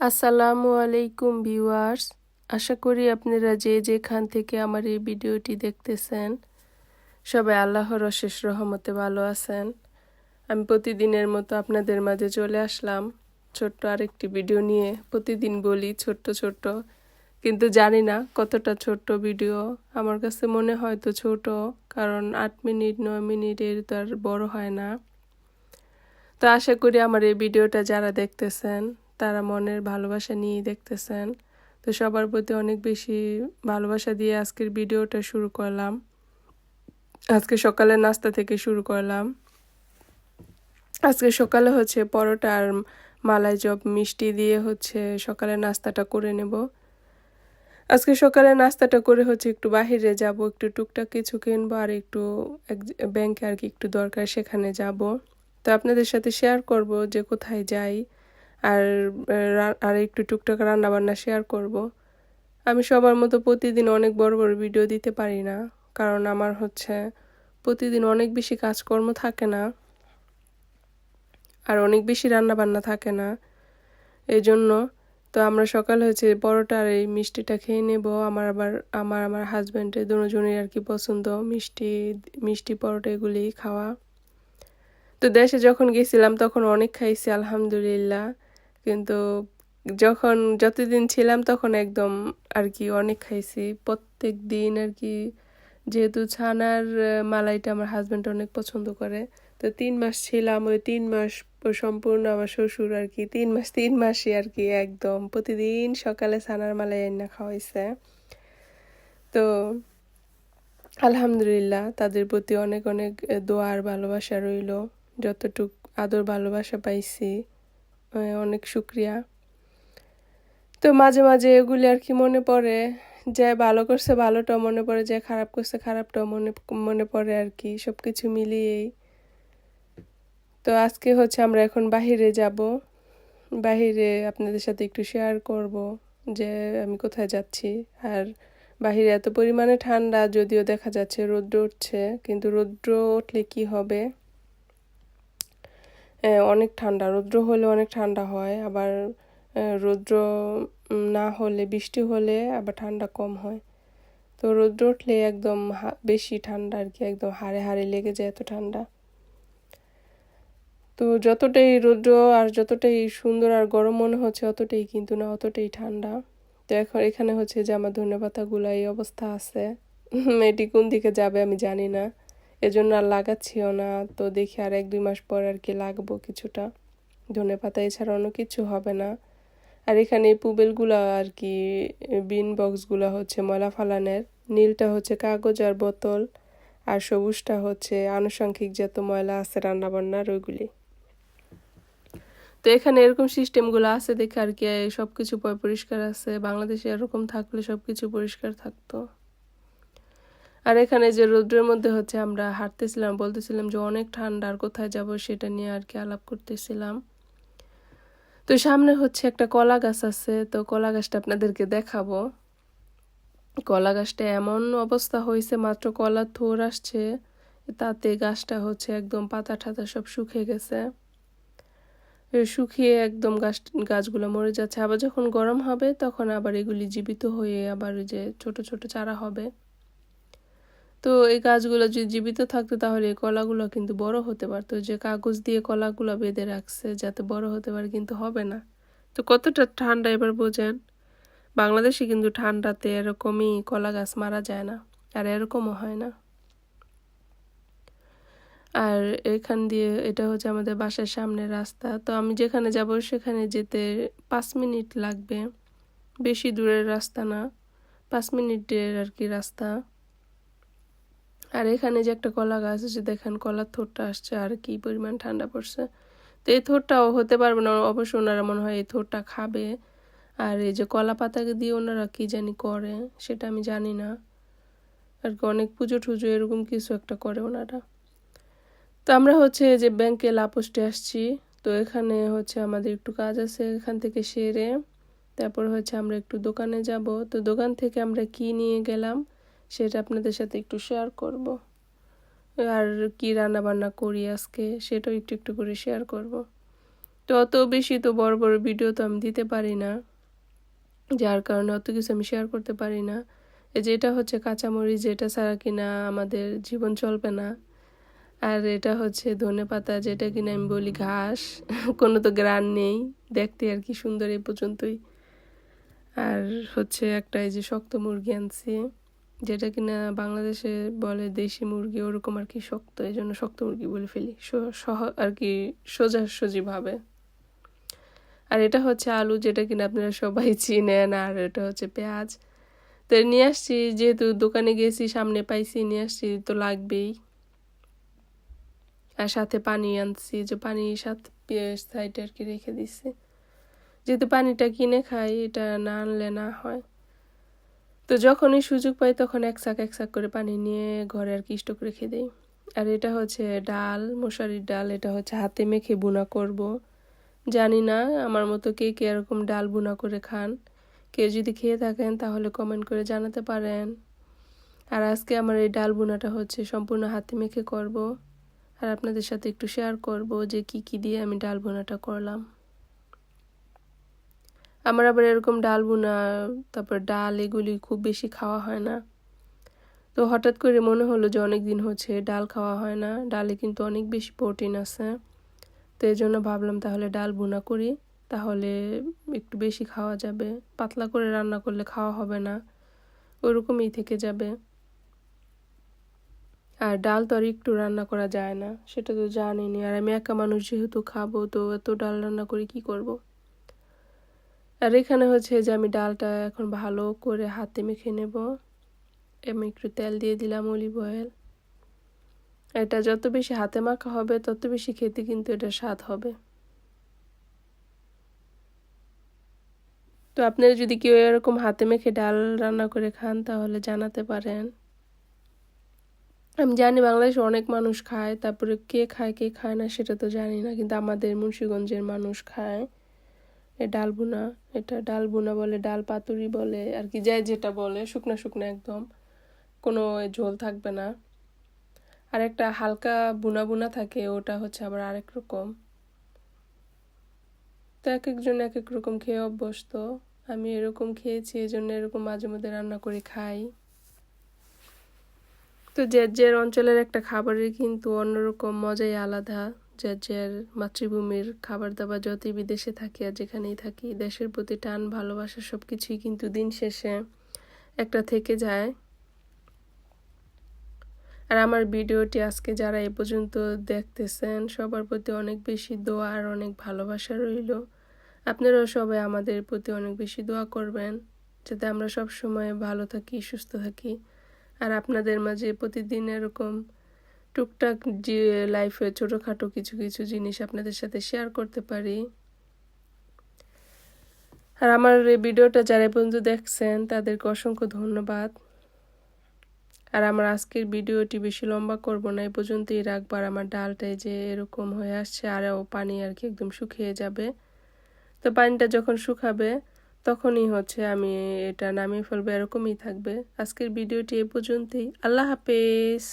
আসসালামু আলাইকুম ভিউয়ার্স। আশা করি আপনারা যে যেখান থেকে আমার এই ভিডিওটি দেখতেছেন, সবাই আল্লাহর অশেষ রহমতে ভালো আছেন। আমি প্রতিদিনের মতো আপনাদের মাঝে চলে আসলাম ছোট্ট আরেকটি ভিডিও নিয়ে। প্রতিদিন বলি ছোট্ট ছোট্ট, কিন্তু জানি না কতটা ছোট্ট ভিডিও। আমার কাছে মনে হয় তো ছোট, কারণ আট মিনিট, নয় মিনিটের তো আর বড় হয় না। তো আশা করি আমার এই ভিডিওটা যারা দেখতেছেন তারা মনের ভালোবাসা নিয়েই দেখতেছেন। তো সবার প্রতি অনেক বেশি ভালোবাসা দিয়ে আজকের ভিডিওটা শুরু করলাম। আজকে সকালে নাস্তা থেকে শুরু করলাম। আজকে সকালে হচ্ছে পরোটা আর মালাই চপ মিষ্টি দিয়ে হচ্ছে সকালে নাস্তাটা করে নেব। আজকে সকালে নাস্তাটা করে হচ্ছে একটু বাহিরে যাব, একটু টুকটাক কিছু কিনবো আর একটু এক ব্যাংকে আর কি একটু দরকার সেখানে যাব। তো আপনাদের সাথে শেয়ার করব যে কোথায় যাই। আর আর একটু টুকটাক রান্নাবান্না শেয়ার করব। আমি সবার মতো প্রতিদিন অনেক বড় বড় ভিডিও দিতে পারি না, কারণ আমার হচ্ছে প্রতিদিন অনেক বেশি কাজকর্ম থাকে না। আর অনেক বেশি রান্না বান্না থাকে না। এই জন্য তো আমরা সকাল হয়েছে পরোটা আর এই মিষ্টিটা খেয়ে নেব। আমার আবার, আমার আমার হাজব্যান্ডের দুজনের আর কি পছন্দ মিষ্টি মিষ্টি পরোটা এগুলি খাওয়া। তো দেশে যখন গেছিলাম তখন অনেক খাইছি, আলহামদুলিল্লাহ। কিন্তু যখন যতদিন ছিলাম তখন একদম আর কি অনেক খাইছি। প্রত্যেক দিন আর কি যেহেতু ছানার মালাইটা আমার হাজব্যান্ড অনেক পছন্দ করে, তো তিন মাস ছিলাম, ওই তিন মাস সম্পূর্ণ আমার শ্বশুর আর কি তিন মাস, তিন মাসই আর কি একদম প্রতিদিন সকালে ছানার মালাই এনে খাওয়াইছে। তো আলহামদুলিল্লাহ তাদের প্রতি অনেক অনেক দোয়ার ভালোবাসা রইল। যতটুক আদর ভালোবাসা পাইছি। অনেক শুক্রিয়া। তো মাঝে মাঝে এগুলি আর কি মনে পড়ে, যে ভালো করছে ভালোটাও মনে পড়ে, যে খারাপ করছে খারাপটাও মনে মনে পড়ে আর কি সব কিছু মিলিয়েই। তো আজকে হচ্ছে আমরা এখন বাহিরে যাব। বাহিরে আপনাদের সাথে একটু শেয়ার করব যে আমি কোথায় যাচ্ছি। আর বাহিরে এত পরিমাণে ঠান্ডা, যদিও দেখা যাচ্ছে রৌদ্র উঠছে, কিন্তু রৌদ্র উঠলে কি হবে? অনেক ঠান্ডা। রৌদ্র হলে অনেক ঠান্ডা হয়, আবার রৌদ্র না হলে, বৃষ্টি হলে আবার ঠান্ডা কম হয়। তো রৌদ্র উঠলে একদম বেশি ঠান্ডা আর কি, একদম হাড়ে হাড়ে লেগে যায় এত ঠান্ডা। তো যতটাই রৌদ্র আর যতটাই সুন্দর আর গরম মনে হচ্ছে, অতটাই কিন্তু না, অতটাই ঠান্ডা। তো এখন এখানে হচ্ছে যে আমার ধনে পাতাগুলো এই অবস্থা আছে। এটি কোন দিকে যাবে আমি জানি না। এজন্য আর লাগাচ্ছিও না। তো দেখি আর এক দুই মাস পর আর কি লাগবো কিছুটা। ধনে পাতা এছাড়া অন্য কিছু হবে না। আর এখানে পুবেলগুলো আর কি বিন বক্সগুলো হচ্ছে ময়লা ফালানের। নীলটা হচ্ছে কাগজ আর বোতল। আর সবুজটা হচ্ছে আনুষঙ্গিক যত ময়লা আছে রান্নাবান্নার ওইগুলি। তো এখানে এরকম সিস্টেমগুলো আছে দেখে আর কি সব কিছু পরিষ্কার আছে। বাংলাদেশে এরকম থাকলে সব কিছু পরিষ্কার থাকতো। আর এখানে যে রৌদ্রের মধ্যে হচ্ছে আমরা হাঁটতেছিলাম, বলতেছিলাম যে অনেক ঠান্ডা, আর কোথায় যাব সেটা নিয়ে আর কি আলাপ করতেছিলাম। তো সামনে হচ্ছে একটা কলা গাছ আছে, তো কলা গাছটা আপনাদেরকে দেখাবো। কলা গাছটা এমন অবস্থা হয়েছে, মাত্র কলা থোর আসছে, তাতে গাছটা হচ্ছে একদম পাতা ঠাতা সব শুকিয়ে গেছে। শুকিয়ে একদম গাছ, গাছগুলো মরে যাচ্ছে। আবার যখন গরম হবে, তখন আবার এগুলি জীবিত হয়ে আবার যে ছোট ছোট চারা হবে। তো এই গাছগুলো যদি জীবিত থাকতো তাহলে এই কলাগুলো কিন্তু বড় হতে পারতো। যে কাগজ দিয়ে কলাগুলো বেঁধে রাখছে যাতে বড় হতে পারে কিন্তু হবে না। তো কতটা ঠান্ডা এবার বোঝেন? বাংলাদেশে কিন্তু ঠান্ডাতে এরকমই কলা গাছ মারা যায় না, আর এরকমও হয় না। আর এখান দিয়ে এটা হচ্ছে আমাদের বাসার সামনের রাস্তা। তো আমি যেখানে যাব সেখানে যেতে পাঁচ মিনিট লাগবে। বেশি দূরের রাস্তা না, পাঁচ মিনিটের আর কি রাস্তা। আর এখানে যে একটা কলা গাছ আছে, দেখেন কলার থোরটা আসছে আর কি পরিমাণ ঠান্ডা পড়ছে। তো এই থোরটাও হতে পারবে না, অবশ্য ওনারা মনে হয় এই থোরটা খাবে। আর এই যে কলা পাতাকে দিয়ে ওনারা কী জানি করে, সেটা আমি জানি না। আর কি অনেক পুজো টুজো এরকম কিছু একটা করে ওনারা। তো আমরা হচ্ছে যে ব্যাংকে লাপোস্টে আসছি। তো এখানে হচ্ছে আমাদের একটু কাজ আছে এখান থেকে সেরে, তারপর হচ্ছে আমরা একটু দোকানে যাব। তো দোকান থেকে আমরা কি নিয়ে গেলাম? সেটা আপনাদের সাথে একটু শেয়ার করব। আর কি রান্না বান্না করি আজকে, সেটাও একটু একটু করে শেয়ার করব। তো অত বেশি তো বড় বড় ভিডিও তো আমি দিতে পারি না। যার কারণে অত কিছু আমি শেয়ার করতে পারি না। এই যে এটা হচ্ছে কাঁচামরিচ, যেটা ছাড়া কিনা আমাদের জীবন চলবে না। আর এটা হচ্ছে ধনে পাতা, যেটা কিনা আমি বলি ঘাস। কোনো তো গ্রান নেই। দেখতে আর কি সুন্দর এই পর্যন্তই। আর হচ্ছে একটা এই যে শক্ত মুরগি আনছি। যেটা কিনা বাংলাদেশে বলে দেশি মুরগি ওরকম আর কি শক্ত এই জন্য শক্ত মুরগি বলে ফেলি। সহ, আর কি সোজাসুজি ভাবে আর এটা হচ্ছে আলু যেটা কিনা আপনারা সবাই চিনেন, আর এটা হচ্ছে পেঁয়াজ। তো নিয়ে আসছি, যেহেতু দোকানে গেছি, সামনে পাইছি, নিয়ে আসছি, তো লাগবেই। আর সাথে পানি আনছি, যে পানি সাথে সাইডে আর কি রেখে দিচ্ছি যেহেতু পানিটা কিনে খাই, এটা না আনলে না হয়। তো যখনই সুযোগ পাই তখন এক শাক এক শাক করে পানি নিয়ে ঘরে আর কি স্টক রেখে দিই। আর এটা হচ্ছে ডাল, মশারির ডাল, এটা হচ্ছে হাতে মেখে বুনা করব। জানি না আমার মতো কে কে এরকম ডাল বুনা করে খান। কেউ যদি খেয়ে থাকেন তাহলে কমেন্ট করে জানাতে পারেন। আর আজকে আমার এই ডাল বুনাটা হচ্ছে সম্পূর্ণ হাতে মেখে করব। আর আপনাদের সাথে একটু শেয়ার করব যে কি কি দিয়ে আমি ডাল বোনাটা করলাম। আমার আবার এরকম ডাল বোনা তারপর ডাল এগুলি খুব বেশি খাওয়া হয় না। তো হঠাৎ করে মনে হলো যে অনেক দিন হচ্ছে ডাল খাওয়া হয় না, ডালে কিন্তু অনেক বেশি প্রোটিন আছে। তো এই জন্য ভাবলাম তাহলে ডাল বোনা করি, তাহলে একটু বেশি খাওয়া যাবে। পাতলা করে রান্না করলে খাওয়া হবে না, ওরকমই থেকে যাবে। আর ডাল তো আর একটু রান্না করা যায় না, সেটা তো জানিনি আর আমি একা মানুষ যেহেতু খাব, তো এত ডাল রান্না করে কি করব। আর এখানে হচ্ছে যে আমি ডালটা এখন ভালো করে হাতে মেখে নেব। আমি একটু তেল দিয়ে দিলাম অলিভ অয়েল এটা যত বেশি হাতে মাখা হবে, তত বেশি খেতে কিন্তু এটা স্বাদ হবে। তো আপনারা যদি কেউ এরকম হাতে মেখে ডাল রান্না করে খান, তাহলে জানাতে পারেন। আমি জানি বাংলাদেশে অনেক মানুষ খায়, তারপরে কে খায় কে খায় না, সেটা তো জানি না, কিন্তু আমাদের মুন্সীগঞ্জের মানুষ খায়। এ ডাল বোনা এটা ডাল বোনা বলে, ডাল পাতুরি বলে, আর কি যাই যেটা বলে, শুকনা শুকনা একদম। কোনো ঝোল থাকবে না। আর একটা হালকা বুনা বুনা থাকে, ওটা হচ্ছে আবার আরেক রকম। তো এক একজন এক এক রকম খেয়ে অভ্যস্ত। আমি এরকম খেয়েছি এই জন্য এরকম মাঝে মধ্যে রান্না করে খাই। তো যে অঞ্চলের একটা খাবারের কিন্তু অন্যরকম মজাই আলাদা। যে যার মাতৃভূমির খাবার দাবার যতই বিদেশে থাকি আর যেখানেই থাকি, দেশের প্রতি টান, ভালোবাসা সব কিছুই কিন্তু দিন শেষে একটা থেকে যায়। আর আমার ভিডিওটি আজকে যারা এ পর্যন্ত দেখতেছেন, সবার প্রতি অনেক বেশি দোয়া আর অনেক ভালোবাসা রইল। আপনারাও সবাই আমাদের প্রতি অনেক বেশি দোয়া করবেন, যাতে আমরা সব সময় ভালো থাকি, সুস্থ থাকি। আর আপনাদের মাঝে প্রতিদিন এরকম টুকটাক যে লাইফে ছোটোখাটো কিছু কিছু জিনিস আপনাদের সাথে শেয়ার করতে পারি। আর আমার এই ভিডিওটা যারা পর্যন্ত দেখছেন, তাদেরকে অসংখ্য ধন্যবাদ। আর আমার আজকের ভিডিওটি বেশি লম্বা করব না এই পর্যন্তই রাখবার আমার ডালটাই যে এরকম হয়ে আসছে আরও পানি আর কি একদম শুকিয়ে যাবে। তো পানিটা যখন শুকাবে, তখনই হচ্ছে আমি এটা নামিয়ে ফেলব, এরকমই থাকবে। আজকের ভিডিওটি এ পর্যন্তই। আল্লাহ হাফেজ।